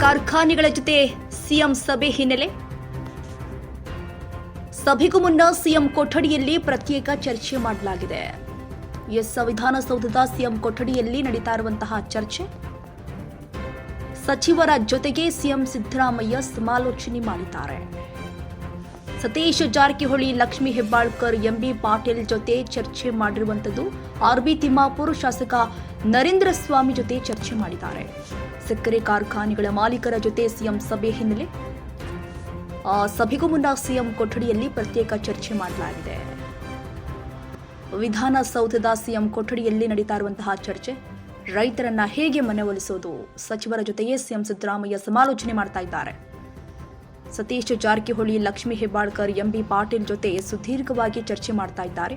ಕಾರ್ಖಾನೆಗಳ ಜೊತೆ ಸಿಎಂ ಸಭೆ ಹಿನ್ನೆಲೆ. ಸಭೆಗೂ ಮುನ್ನ ಸಿಎಂ ಕೊಠಡಿಯಲ್ಲಿ ಪ್ರತ್ಯೇಕ ಚರ್ಚೆ ಮಾಡಲಾಗಿದೆ. ಎಸ್ ವಿಧಾನಸೌಧದ ಸಿಎಂ ಕೊಠಡಿಯಲ್ಲಿ ನಡೀತಾ ಇರುವಂತಹ ಚರ್ಚೆ. ಸಚಿವರ ಜೊತೆಗೆ ಸಿಎಂ ಸಿದ್ದರಾಮಯ್ಯ ಸಮಾಲೋಚನೆ ಮಾಡಿದ್ದಾರೆ. ಸತೀಶ್ ಜಾರಕಿಹೊಳಿ, ಲಕ್ಷ್ಮೀ ಹೆಬ್ಬಾಳ್ಕರ್, ಎಂಬಿ ಪಾಟೀಲ್ ಜೊತೆ ಚರ್ಚೆ ಮಾಡಿರುವಂಥದ್ದು ಆರ್ಬಿ ತಿಮ್ಮಾಪುರ್ ಶಾಸಕ ನರೇಂದ್ರ ಸ್ವಾಮಿ ಜೊತೆ ಚರ್ಚೆ ಮಾಡಿದ್ದಾರೆ. ಸಕ್ಕರೆ ಕಾರ್ಖಾನೆಗಳ ಮಾಲೀಕರ ಜೊತೆ ಸಿಎಂ ಸಭೆ ಹಿನ್ನೆಲೆ, ಆ, ಸಭೆಗೂ ಮುನ್ನ ಸಿಎಂ ಕೊಠಡಿಯಲ್ಲಿ ಪ್ರತ್ಯೇಕ ಚರ್ಚೆ ಮಾಡಲಾಗಿದೆ. ವಿಧಾನಸೌಧದ ಸಿಎಂ ಕೊಠಡಿಯಲ್ಲಿ ನಡೀತಾ ಇರುವಂತಹ ಚರ್ಚೆ, ರೈತರನ್ನ ಹೇಗೆ ಮನವೊಲಿಸೋದು? ಸಚಿವರ ಜೊತೆಯೇ ಸಿಎಂ ಸಿದ್ದರಾಮಯ್ಯ ಸಮಾಲೋಚನೆ ಮಾಡ್ತಾ ಇದ್ದಾರೆ. ಸತೀಶ್ ಜಾರಕಿಹೊಳಿ, ಲಕ್ಷ್ಮೀ ಹೆಬ್ಬಾಳ್ಕರ್ ಎಂಬಿ ಪಾಟೀಲ್ ಜೊತೆ ಸುದೀರ್ಘವಾಗಿ ಚರ್ಚೆ ಮಾಡ್ತಾ ಇದ್ದಾರೆ.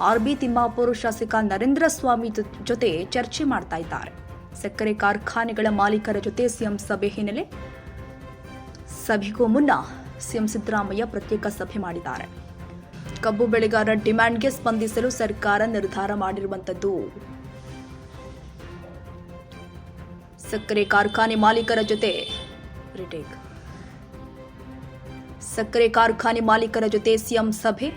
ಆರ್ಬಿ ತಿಮ್ಮಾಪುರ ಶಾಸಕ ನರೇಂದ್ರ ಸ್ವಾಮಿ ಜೊತೆ ಚರ್ಚೆ ಮಾಡ್ತಾ ಇದ್ದಾರೆ. ಸಕ್ಕರೆ ಕಾರ್ಖಾನೆಗಳ ಮಾಲೀಕರ ಜೊತೆ ಸಿಎಂ ಸಭೆ ಹಿನ್ನೆಲೆ ಸಭೆಗೂ ಮುನ್ನ ಸಿಎಂ ಸಿದ್ದರಾಮಯ್ಯ ಪ್ರತ್ಯೇಕ ಸಭೆ ಮಾಡಿದ್ದಾರೆ. ಕಬ್ಬು ಬೆಳೆಗಾರರ ಡಿಮ್ಯಾಂಡ್ಗೆ ಸ್ಪಂದಿಸಲು ಸರ್ಕಾರ ನಿರ್ಧಾರ ಮಾಡಿರುವಂಥದ್ದು. ಸಕ್ಕರೆ ಕಾರ್ಖಾನೆ ಮಾಲೀಕರ ಜೊತೆ ರಿಟೇಕ್ ಸಕ್ಕರೆ ಕಾರ್ಖಾನೆ ಮಾಲೀಕರ ಜೊತೆ ಸಿಎಂ ಸಭೆ